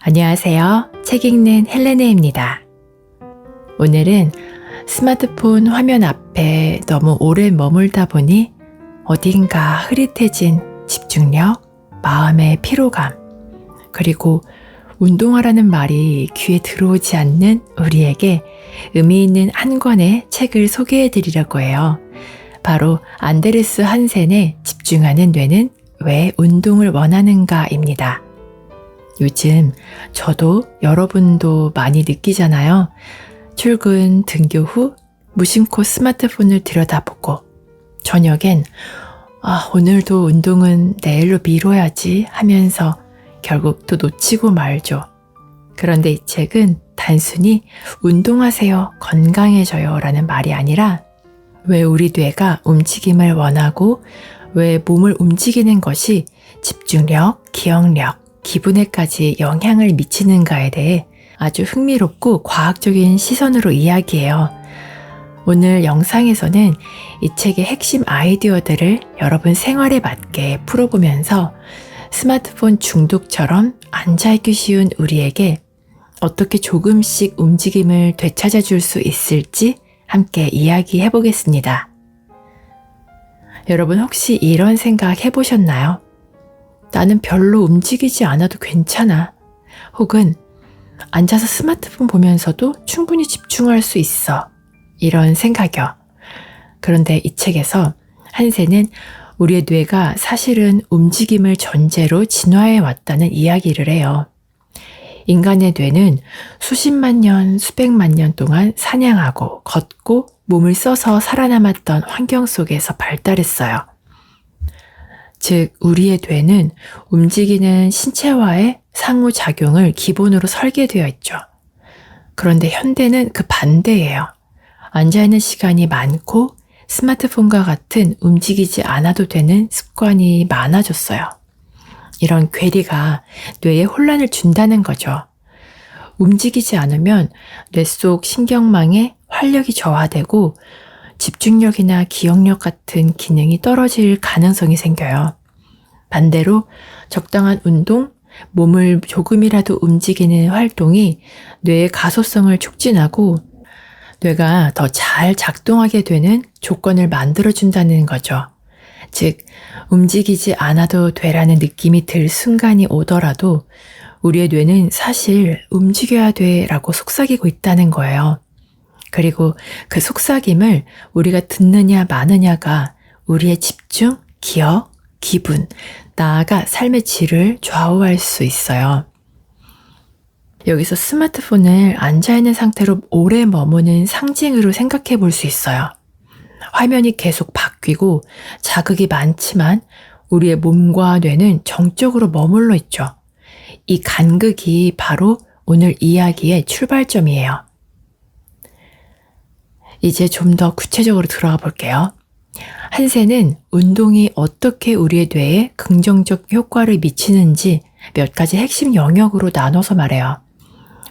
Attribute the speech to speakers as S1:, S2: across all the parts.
S1: 안녕하세요. 책 읽는 헬레네입니다. 오늘은 스마트폰 화면 앞에 너무 오래 머물다 보니 어딘가 흐릿해진 집중력, 마음의 피로감, 그리고 운동하라는 말이 귀에 들어오지 않는 우리에게 의미 있는 한 권의 책을 소개해 드리려고 해요. 바로 안데르스 한센의 집중하는 뇌는 왜 운동을 원하는가입니다. 요즘 저도 여러분도 많이 느끼잖아요. 출근, 등교 후 무심코 스마트폰을 들여다보고 저녁엔 아, 오늘도 운동은 내일로 미뤄야지 하면서 결국 또 놓치고 말죠. 그런데 이 책은 단순히 운동하세요, 건강해져요 라는 말이 아니라 왜 우리 뇌가 움직임을 원하고 왜 몸을 움직이는 것이 집중력, 기억력, 기분에까지 영향을 미치는가에 대해 아주 흥미롭고 과학적인 시선으로 이야기해요. 오늘 영상에서는 이 책의 핵심 아이디어들을 여러분 생활에 맞게 풀어보면서 스마트폰 중독처럼 앉아있기 쉬운 우리에게 어떻게 조금씩 움직임을 되찾아 줄 수 있을지 함께 이야기해 보겠습니다. 여러분 혹시 이런 생각 해보셨나요? 나는 별로 움직이지 않아도 괜찮아. 혹은 앉아서 스마트폰 보면서도 충분히 집중할 수 있어. 이런 생각이요. 그런데 이 책에서 한세는 우리의 뇌가 사실은 움직임을 전제로 진화해 왔다는 이야기를 해요. 인간의 뇌는 수십만 년, 수백만 년 동안 사냥하고 걷고 몸을 써서 살아남았던 환경 속에서 발달했어요. 즉, 우리의 뇌는 움직이는 신체와의 상호작용을 기본으로 설계되어 있죠. 그런데 현대는 그 반대예요. 앉아있는 시간이 많고 스마트폰과 같은 움직이지 않아도 되는 습관이 많아졌어요. 이런 괴리가 뇌에 혼란을 준다는 거죠. 움직이지 않으면 뇌 속 신경망에 활력이 저하되고 집중력이나 기억력 같은 기능이 떨어질 가능성이 생겨요. 반대로 적당한 운동, 몸을 조금이라도 움직이는 활동이 뇌의 가소성을 촉진하고 뇌가 더 잘 작동하게 되는 조건을 만들어준다는 거죠. 즉, 움직이지 않아도 되라는 느낌이 들 순간이 오더라도 우리의 뇌는 사실 움직여야 돼 라고 속삭이고 있다는 거예요. 그리고 그 속삭임을 우리가 듣느냐 마느냐가 우리의 집중, 기억, 기분, 나아가 삶의 질을 좌우할 수 있어요. 여기서 스마트폰을 앉아있는 상태로 오래 머무는 상징으로 생각해 볼 수 있어요. 화면이 계속 바뀌고 자극이 많지만 우리의 몸과 뇌는 정적으로 머물러 있죠. 이 간극이 바로 오늘 이야기의 출발점이에요. 이제 좀 더 구체적으로 들어가 볼게요. 한세는 운동이 어떻게 우리의 뇌에 긍정적 효과를 미치는지 몇 가지 핵심 영역으로 나눠서 말해요.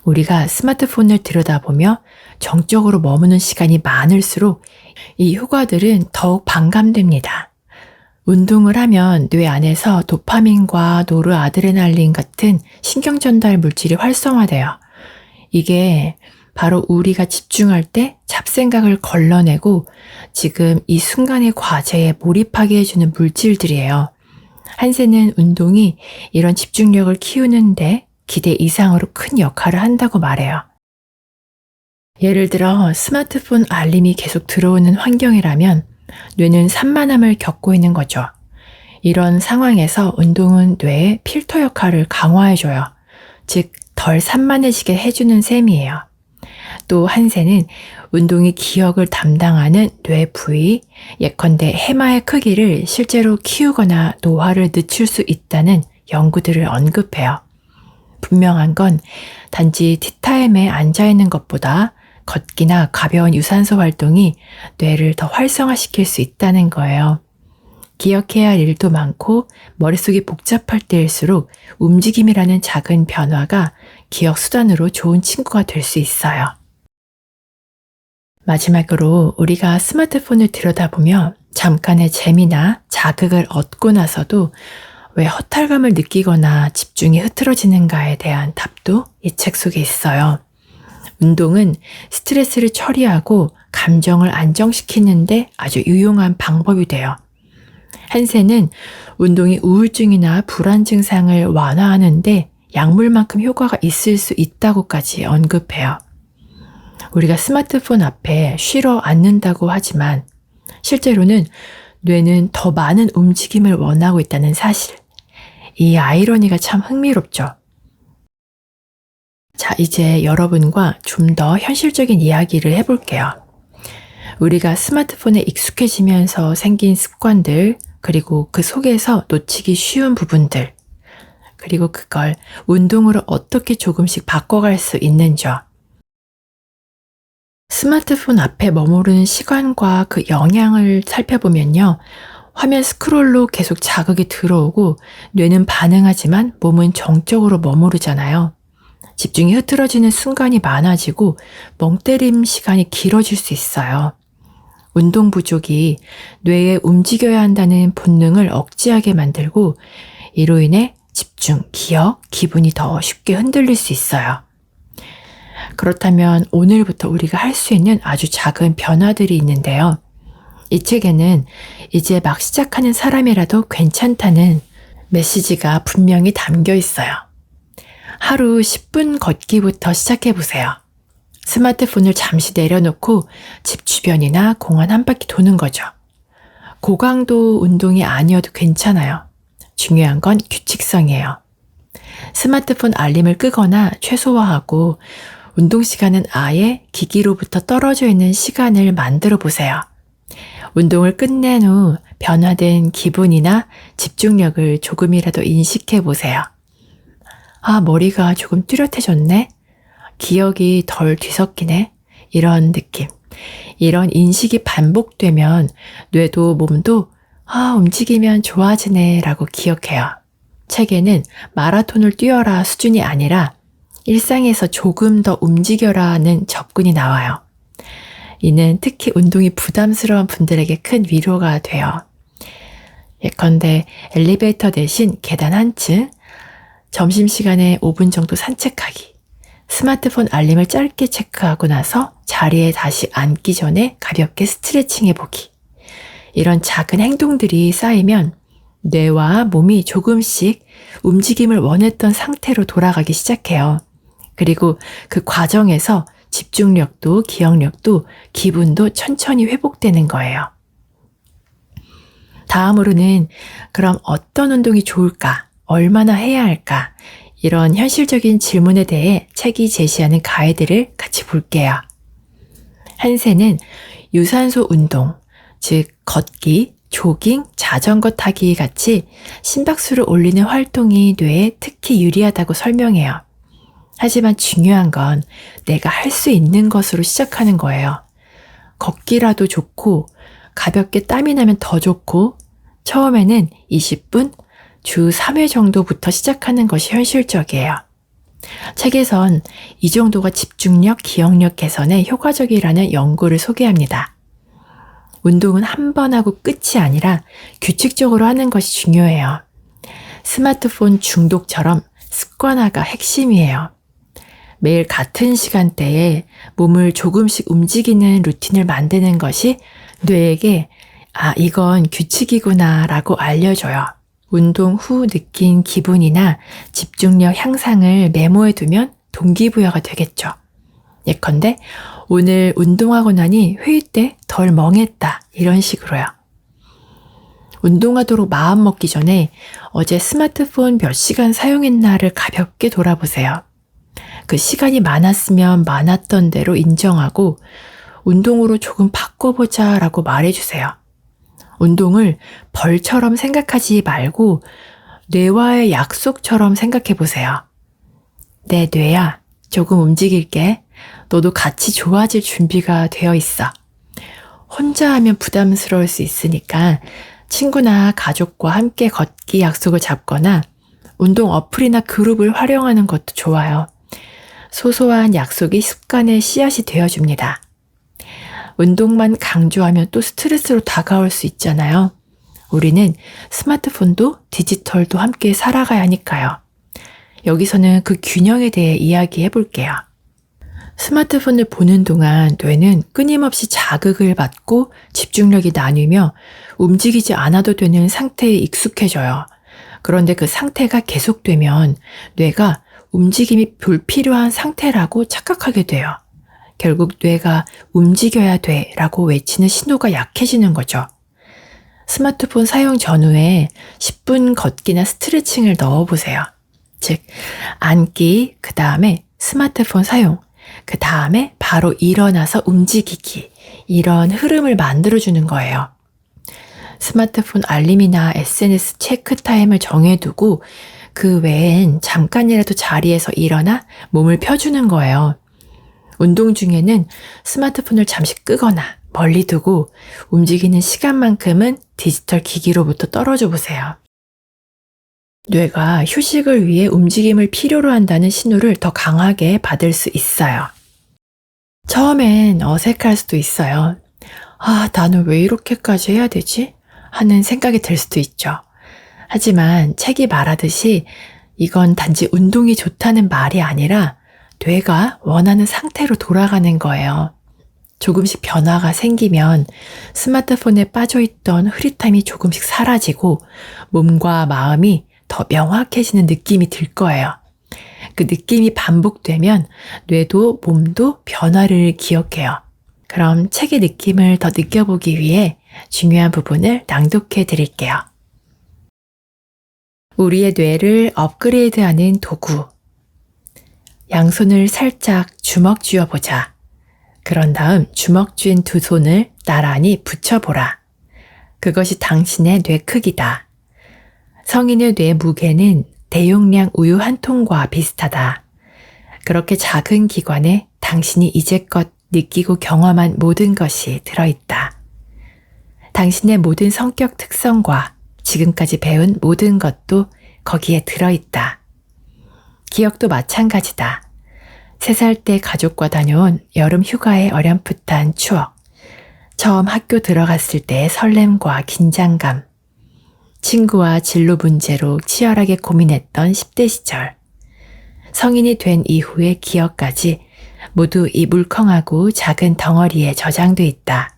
S1: 우리가 스마트폰을 들여다보며 정적으로 머무는 시간이 많을수록 이 효과들은 더욱 반감됩니다. 운동을 하면 뇌 안에서 도파민과 노르아드레날린 같은 신경 전달 물질이 활성화돼요. 이게 바로 우리가 집중할 때 잡생각을 걸러내고 지금 이 순간의 과제에 몰입하게 해주는 물질들이에요. 한세는 운동이 이런 집중력을 키우는데 기대 이상으로 큰 역할을 한다고 말해요. 예를 들어 스마트폰 알림이 계속 들어오는 환경이라면 뇌는 산만함을 겪고 있는 거죠. 이런 상황에서 운동은 뇌의 필터 역할을 강화해줘요. 즉, 덜 산만해지게 해주는 셈이에요. 또 한세는 운동이 기억을 담당하는 뇌 부위, 예컨대 해마의 크기를 실제로 키우거나 노화를 늦출 수 있다는 연구들을 언급해요. 분명한 건 단지 티타임에 앉아있는 것보다 걷기나 가벼운 유산소 활동이 뇌를 더 활성화시킬 수 있다는 거예요. 기억해야 할 일도 많고 머릿속이 복잡할 때일수록 움직임이라는 작은 변화가 기억 수단으로 좋은 친구가 될 수 있어요. 마지막으로 우리가 스마트폰을 들여다보며 잠깐의 재미나 자극을 얻고 나서도 왜 허탈감을 느끼거나 집중이 흐트러지는가에 대한 답도 이 책 속에 있어요. 운동은 스트레스를 처리하고 감정을 안정시키는데 아주 유용한 방법이 돼요. 한센은 운동이 우울증이나 불안 증상을 완화하는데 약물만큼 효과가 있을 수 있다고까지 언급해요. 우리가 스마트폰 앞에 쉬러 앉는다고 하지만 실제로는 뇌는 더 많은 움직임을 원하고 있다는 사실. 이 아이러니가 참 흥미롭죠. 자, 이제 여러분과 좀 더 현실적인 이야기를 해볼게요. 우리가 스마트폰에 익숙해지면서 생긴 습관들, 그리고 그 속에서 놓치기 쉬운 부분들, 그리고 그걸 운동으로 어떻게 조금씩 바꿔갈 수 있는지요. 스마트폰 앞에 머무르는 시간과 그 영향을 살펴보면요. 화면 스크롤로 계속 자극이 들어오고 뇌는 반응하지만 몸은 정적으로 머무르잖아요. 집중이 흐트러지는 순간이 많아지고 멍 때림 시간이 길어질 수 있어요. 운동 부족이 뇌에 움직여야 한다는 본능을 억제하게 만들고 이로 인해 집중, 기억, 기분이 더 쉽게 흔들릴 수 있어요. 그렇다면 오늘부터 우리가 할 수 있는 아주 작은 변화들이 있는데요. 이 책에는 이제 막 시작하는 사람이라도 괜찮다는 메시지가 분명히 담겨 있어요. 하루 10분 걷기부터 시작해 보세요. 스마트폰을 잠시 내려놓고 집 주변이나 공원 한 바퀴 도는 거죠. 고강도 운동이 아니어도 괜찮아요. 중요한 건 규칙성이에요. 스마트폰 알림을 끄거나 최소화하고 운동 시간은 아예 기기로부터 떨어져 있는 시간을 만들어 보세요. 운동을 끝낸 후 변화된 기분이나 집중력을 조금이라도 인식해 보세요. 아, 머리가 조금 뚜렷해졌네? 기억이 덜 뒤섞이네? 이런 느낌. 이런 인식이 반복되면 뇌도 몸도 아, 움직이면 좋아지네 라고 기억해요. 책에는 마라톤을 뛰어라 수준이 아니라 일상에서 조금 더 움직여라는 접근이 나와요. 이는 특히 운동이 부담스러운 분들에게 큰 위로가 돼요. 예컨대 엘리베이터 대신 계단 한 층, 점심시간에 5분 정도 산책하기, 스마트폰 알림을 짧게 체크하고 나서 자리에 다시 앉기 전에 가볍게 스트레칭 해보기. 이런 작은 행동들이 쌓이면 뇌와 몸이 조금씩 움직임을 원했던 상태로 돌아가기 시작해요. 그리고 그 과정에서 집중력도 기억력도 기분도 천천히 회복되는 거예요. 다음으로는 그럼 어떤 운동이 좋을까? 얼마나 해야 할까? 이런 현실적인 질문에 대해 책이 제시하는 가이드를 같이 볼게요. 한세는 유산소 운동, 즉 걷기, 조깅, 자전거 타기 같이 심박수를 올리는 활동이 뇌에 특히 유리하다고 설명해요. 하지만 중요한 건 내가 할 수 있는 것으로 시작하는 거예요. 걷기라도 좋고 가볍게 땀이 나면 더 좋고 처음에는 20분, 주 3회 정도부터 시작하는 것이 현실적이에요. 책에선 이 정도가 집중력, 기억력 개선에 효과적이라는 연구를 소개합니다. 운동은 한 번 하고 끝이 아니라 규칙적으로 하는 것이 중요해요. 스마트폰 중독처럼 습관화가 핵심이에요. 매일 같은 시간대에 몸을 조금씩 움직이는 루틴을 만드는 것이 뇌에게 아, 이건 규칙이구나 라고 알려줘요. 운동 후 느낀 기분이나 집중력 향상을 메모해 두면 동기부여가 되겠죠. 예컨대 오늘 운동하고 나니 회의 때 덜 멍했다 이런 식으로요. 운동하도록 마음 먹기 전에 어제 스마트폰 몇 시간 사용했나를 가볍게 돌아보세요. 그 시간이 많았으면 많았던 대로 인정하고 운동으로 조금 바꿔보자 라고 말해주세요. 운동을 벌처럼 생각하지 말고 뇌와의 약속처럼 생각해 보세요. 내 뇌야, 조금 움직일게. 너도 같이 좋아질 준비가 되어 있어. 혼자 하면 부담스러울 수 있으니까 친구나 가족과 함께 걷기 약속을 잡거나 운동 어플이나 그룹을 활용하는 것도 좋아요. 소소한 약속이 습관의 씨앗이 되어줍니다. 운동만 강조하면 또 스트레스로 다가올 수 있잖아요. 우리는 스마트폰도 디지털도 함께 살아가야 하니까요. 여기서는 그 균형에 대해 이야기해 볼게요. 스마트폰을 보는 동안 뇌는 끊임없이 자극을 받고 집중력이 나뉘며 움직이지 않아도 되는 상태에 익숙해져요. 그런데 그 상태가 계속되면 뇌가 움직임이 불필요한 상태라고 착각하게 돼요. 결국 뇌가 움직여야 돼 라고 외치는 신호가 약해지는 거죠. 스마트폰 사용 전후에 10분 걷기나 스트레칭을 넣어보세요. 즉, 앉기, 그 다음에 스마트폰 사용, 그 다음에 바로 일어나서 움직이기. 이런 흐름을 만들어주는 거예요. 스마트폰 알림이나 SNS 체크 타임을 정해두고 그 외엔 잠깐이라도 자리에서 일어나 몸을 펴주는 거예요. 운동 중에는 스마트폰을 잠시 끄거나 멀리 두고 움직이는 시간만큼은 디지털 기기로부터 떨어져 보세요. 뇌가 휴식을 위해 움직임을 필요로 한다는 신호를 더 강하게 받을 수 있어요. 처음엔 어색할 수도 있어요. 아, 나는 왜 이렇게까지 해야 되지? 하는 생각이 들 수도 있죠. 하지만 책이 말하듯이 이건 단지 운동이 좋다는 말이 아니라 뇌가 원하는 상태로 돌아가는 거예요. 조금씩 변화가 생기면 스마트폰에 빠져있던 흐릿함이 조금씩 사라지고 몸과 마음이 더 명확해지는 느낌이 들 거예요. 그 느낌이 반복되면 뇌도 몸도 변화를 기억해요. 그럼 책의 느낌을 더 느껴보기 위해 중요한 부분을 낭독해 드릴게요. 우리의 뇌를 업그레이드하는 도구. 양손을 살짝 주먹 쥐어보자. 그런 다음 주먹 쥔 두 손을 나란히 붙여보라. 그것이 당신의 뇌 크기다. 성인의 뇌 무게는 대용량 우유 한 통과 비슷하다. 그렇게 작은 기관에 당신이 이제껏 느끼고 경험한 모든 것이 들어있다. 당신의 모든 성격 특성과 지금까지 배운 모든 것도 거기에 들어있다. 기억도 마찬가지다. 세 살 때 가족과 다녀온 여름 휴가의 어렴풋한 추억. 처음 학교 들어갔을 때의 설렘과 긴장감. 친구와 진로 문제로 치열하게 고민했던 10대 시절. 성인이 된 이후의 기억까지 모두 이 물컹하고 작은 덩어리에 저장돼 있다.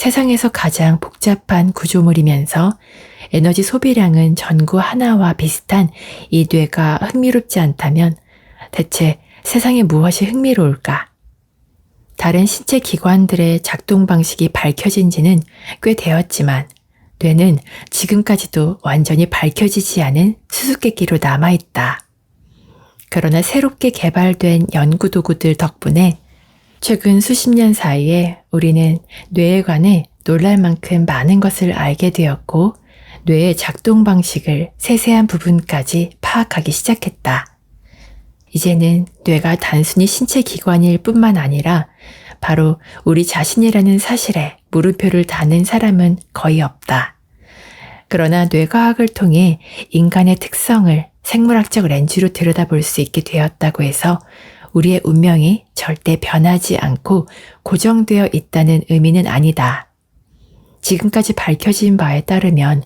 S1: 세상에서 가장 복잡한 구조물이면서 에너지 소비량은 전구 하나와 비슷한 이 뇌가 흥미롭지 않다면 대체 세상에 무엇이 흥미로울까? 다른 신체 기관들의 작동 방식이 밝혀진 지는 꽤 되었지만 뇌는 지금까지도 완전히 밝혀지지 않은 수수께끼로 남아있다. 그러나 새롭게 개발된 연구 도구들 덕분에 최근 수십 년 사이에 우리는 뇌에 관해 놀랄 만큼 많은 것을 알게 되었고 뇌의 작동 방식을 세세한 부분까지 파악하기 시작했다. 이제는 뇌가 단순히 신체 기관일 뿐만 아니라 바로 우리 자신이라는 사실에 물음표를 다는 사람은 거의 없다. 그러나 뇌과학을 통해 인간의 특성을 생물학적 렌즈로 들여다볼 수 있게 되었다고 해서 우리의 운명이 절대 변하지 않고 고정되어 있다는 의미는 아니다. 지금까지 밝혀진 바에 따르면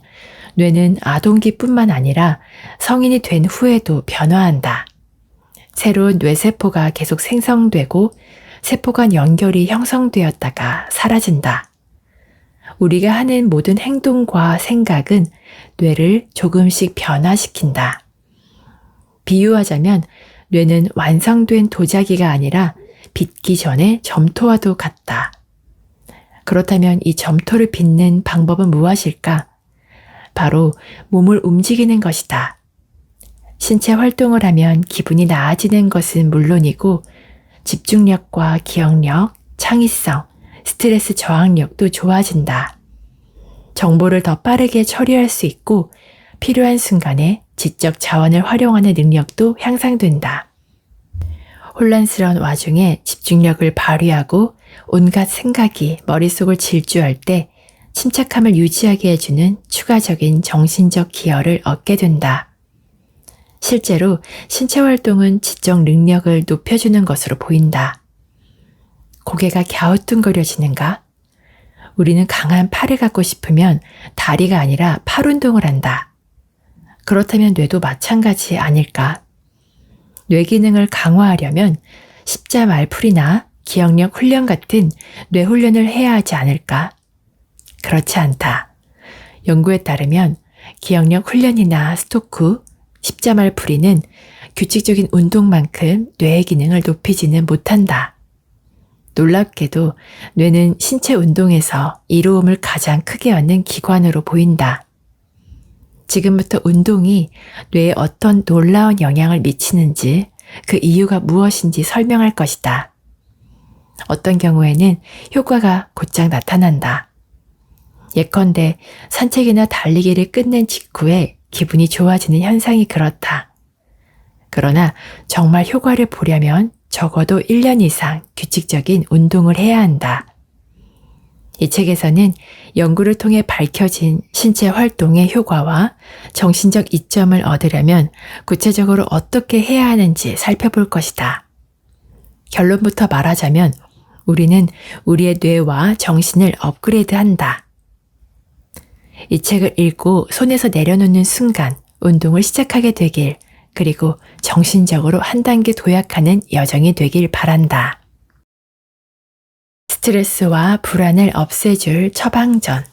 S1: 뇌는 아동기뿐만 아니라 성인이 된 후에도 변화한다. 새로운 뇌세포가 계속 생성되고 세포 간 연결이 형성되었다가 사라진다. 우리가 하는 모든 행동과 생각은 뇌를 조금씩 변화시킨다. 비유하자면 뇌는 완성된 도자기가 아니라 빚기 전에 점토와도 같다. 그렇다면 이 점토를 빚는 방법은 무엇일까? 바로 몸을 움직이는 것이다. 신체 활동을 하면 기분이 나아지는 것은 물론이고 집중력과 기억력, 창의성, 스트레스 저항력도 좋아진다. 정보를 더 빠르게 처리할 수 있고 필요한 순간에 지적 자원을 활용하는 능력도 향상된다. 혼란스러운 와중에 집중력을 발휘하고 온갖 생각이 머릿속을 질주할 때 침착함을 유지하게 해주는 추가적인 정신적 기여를 얻게 된다. 실제로 신체 활동은 지적 능력을 높여주는 것으로 보인다. 고개가 갸우뚱거려지는가? 우리는 강한 팔을 갖고 싶으면 다리가 아니라 팔 운동을 한다. 그렇다면 뇌도 마찬가지 아닐까? 뇌 기능을 강화하려면 십자 말풀이나 기억력 훈련 같은 뇌 훈련을 해야 하지 않을까? 그렇지 않다. 연구에 따르면 기억력 훈련이나 스토크, 십자 말풀이는 규칙적인 운동만큼 뇌의 기능을 높이지는 못한다. 놀랍게도 뇌는 신체 운동에서 이로움을 가장 크게 얻는 기관으로 보인다. 지금부터 운동이 뇌에 어떤 놀라운 영향을 미치는지 그 이유가 무엇인지 설명할 것이다. 어떤 경우에는 효과가 곧장 나타난다. 예컨대 산책이나 달리기를 끝낸 직후에 기분이 좋아지는 현상이 그렇다. 그러나 정말 효과를 보려면 적어도 1년 이상 규칙적인 운동을 해야 한다. 이 책에서는 연구를 통해 밝혀진 신체 활동의 효과와 정신적 이점을 얻으려면 구체적으로 어떻게 해야 하는지 살펴볼 것이다. 결론부터 말하자면 우리는 우리의 뇌와 정신을 업그레이드 한다. 이 책을 읽고 손에서 내려놓는 순간 운동을 시작하게 되길 그리고 정신적으로 한 단계 도약하는 여정이 되길 바란다. 스트레스와 불안을 없애줄 처방전.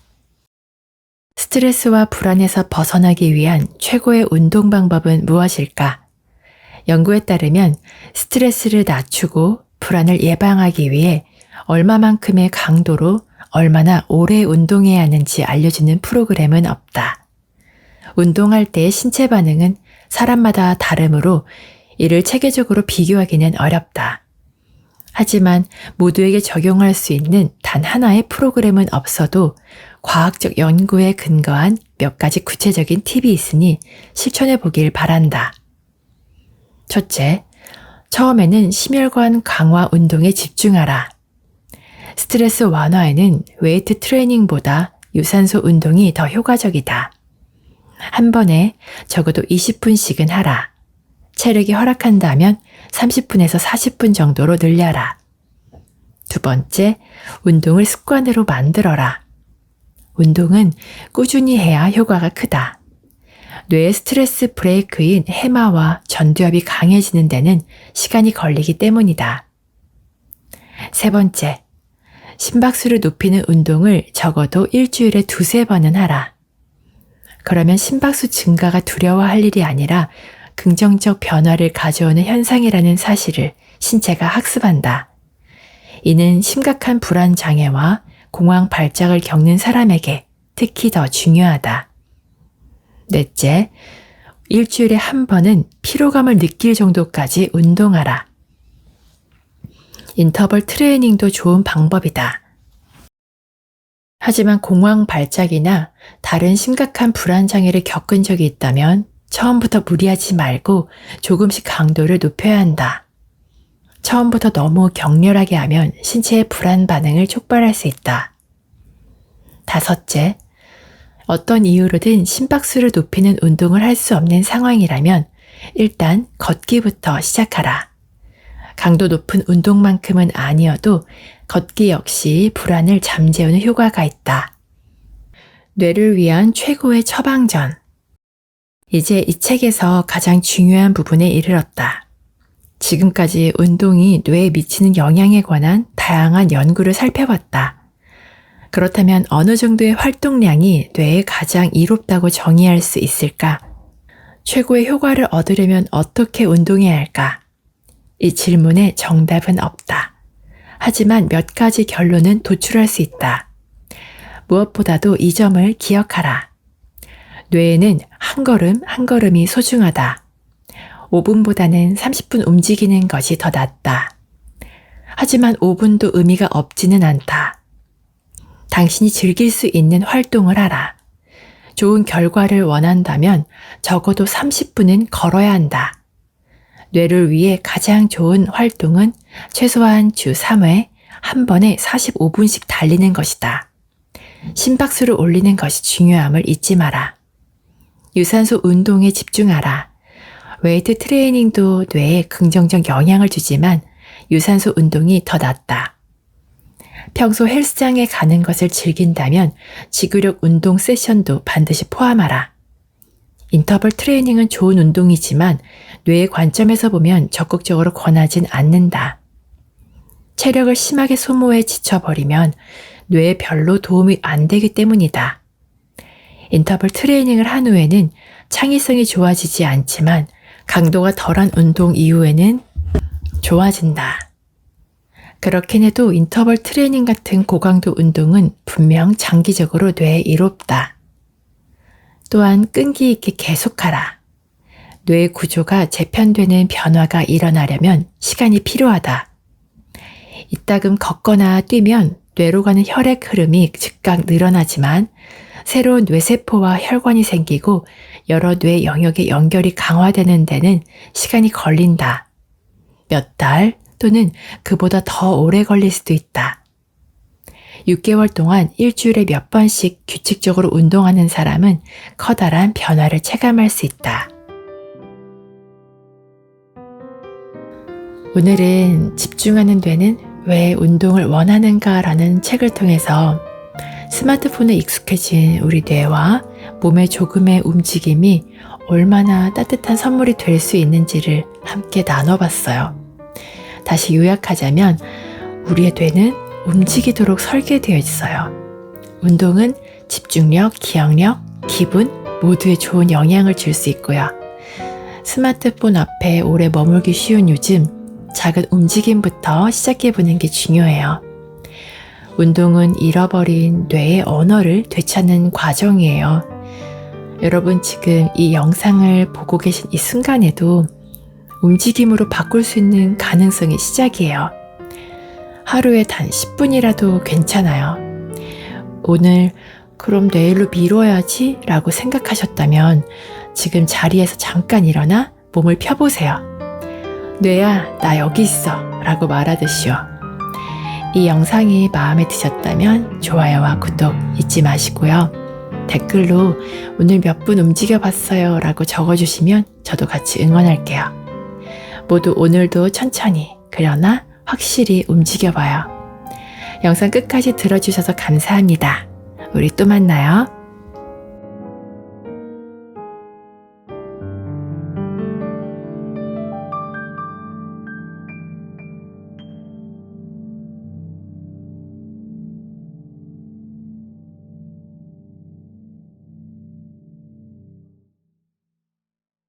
S1: 스트레스와 불안에서 벗어나기 위한 최고의 운동 방법은 무엇일까? 연구에 따르면 스트레스를 낮추고 불안을 예방하기 위해 얼마만큼의 강도로 얼마나 오래 운동해야 하는지 알려주는 프로그램은 없다. 운동할 때의 신체 반응은 사람마다 다르므로 이를 체계적으로 비교하기는 어렵다. 하지만 모두에게 적용할 수 있는 단 하나의 프로그램은 없어도 과학적 연구에 근거한 몇 가지 구체적인 팁이 있으니 실천해 보길 바란다. 첫째, 처음에는 심혈관 강화 운동에 집중하라. 스트레스 완화에는 웨이트 트레이닝보다 유산소 운동이 더 효과적이다. 한 번에 적어도 20분씩은 하라. 체력이 허락한다면 30분에서 40분 정도로 늘려라. 두 번째, 운동을 습관으로 만들어라. 운동은 꾸준히 해야 효과가 크다. 뇌의 스트레스 브레이크인 해마와 전두엽이 강해지는 데는 시간이 걸리기 때문이다. 세 번째, 심박수를 높이는 운동을 적어도 일주일에 두세 번은 하라. 그러면 심박수 증가가 두려워할 일이 아니라 긍정적 변화를 가져오는 현상이라는 사실을 신체가 학습한다. 이는 심각한 불안 장애와 공황 발작을 겪는 사람에게 특히 더 중요하다. 넷째, 일주일에 한 번은 피로감을 느낄 정도까지 운동하라. 인터벌 트레이닝도 좋은 방법이다. 하지만 공황 발작이나 다른 심각한 불안 장애를 겪은 적이 있다면 처음부터 무리하지 말고 조금씩 강도를 높여야 한다. 처음부터 너무 격렬하게 하면 신체의 불안 반응을 촉발할 수 있다. 다섯째, 어떤 이유로든 심박수를 높이는 운동을 할 수 없는 상황이라면 일단 걷기부터 시작하라. 강도 높은 운동만큼은 아니어도 걷기 역시 불안을 잠재우는 효과가 있다. 뇌를 위한 최고의 처방전. 이제 이 책에서 가장 중요한 부분에 이르렀다. 지금까지 운동이 뇌에 미치는 영향에 관한 다양한 연구를 살펴봤다. 그렇다면 어느 정도의 활동량이 뇌에 가장 이롭다고 정의할 수 있을까? 최고의 효과를 얻으려면 어떻게 운동해야 할까? 이 질문에 정답은 없다. 하지만 몇 가지 결론은 도출할 수 있다. 무엇보다도 이 점을 기억하라. 뇌에는 한 걸음 한 걸음이 소중하다. 5분보다는 30분 움직이는 것이 더 낫다. 하지만 5분도 의미가 없지는 않다. 당신이 즐길 수 있는 활동을 하라. 좋은 결과를 원한다면 적어도 30분은 걸어야 한다. 뇌를 위해 가장 좋은 활동은 최소한 주 3회 한 번에 45분씩 달리는 것이다. 심박수를 올리는 것이 중요함을 잊지 마라. 유산소 운동에 집중하라. 웨이트 트레이닝도 뇌에 긍정적 영향을 주지만 유산소 운동이 더 낫다. 평소 헬스장에 가는 것을 즐긴다면 지구력 운동 세션도 반드시 포함하라. 인터벌 트레이닝은 좋은 운동이지만 뇌의 관점에서 보면 적극적으로 권하진 않는다. 체력을 심하게 소모해 지쳐버리면 뇌에 별로 도움이 안 되기 때문이다. 인터벌 트레이닝을 한 후에는 창의성이 좋아지지 않지만 강도가 덜한 운동 이후에는 좋아진다. 그렇긴 해도 인터벌 트레이닝 같은 고강도 운동은 분명 장기적으로 뇌에 이롭다. 또한 끈기 있게 계속하라. 뇌 구조가 재편되는 변화가 일어나려면 시간이 필요하다. 이따금 걷거나 뛰면 뇌로 가는 혈액 흐름이 즉각 늘어나지만 새로운 뇌세포와 혈관이 생기고 여러 뇌 영역의 연결이 강화되는 데는 시간이 걸린다. 몇 달 또는 그보다 더 오래 걸릴 수도 있다. 6개월 동안 일주일에 몇 번씩 규칙적으로 운동하는 사람은 커다란 변화를 체감할 수 있다. 오늘은 집중하는 뇌는 왜 운동을 원하는가라는 책을 통해서 스마트폰에 익숙해진 우리 뇌와 몸의 조금의 움직임이 얼마나 따뜻한 선물이 될 수 있는지를 함께 나눠봤어요. 다시 요약하자면 우리의 뇌는 움직이도록 설계되어 있어요. 운동은 집중력, 기억력, 기분 모두에 좋은 영향을 줄 수 있고요. 스마트폰 앞에 오래 머물기 쉬운 요즘 작은 움직임부터 시작해보는 게 중요해요. 운동은 잃어버린 뇌의 언어를 되찾는 과정이에요. 여러분 지금 이 영상을 보고 계신 이 순간에도 움직임으로 바꿀 수 있는 가능성의 시작이에요. 하루에 단 10분이라도 괜찮아요. 오늘 그럼 내일로 미뤄야지 라고 생각하셨다면 지금 자리에서 잠깐 일어나 몸을 펴보세요. 뇌야, 나 여기 있어 라고 말하듯이요. 이 영상이 마음에 드셨다면 좋아요와 구독 잊지 마시고요. 댓글로 오늘 몇 분 움직여 봤어요 라고 적어주시면 저도 같이 응원할게요. 모두 오늘도 천천히, 그러나 확실히 움직여봐요. 영상 끝까지 들어주셔서 감사합니다. 우리 또 만나요.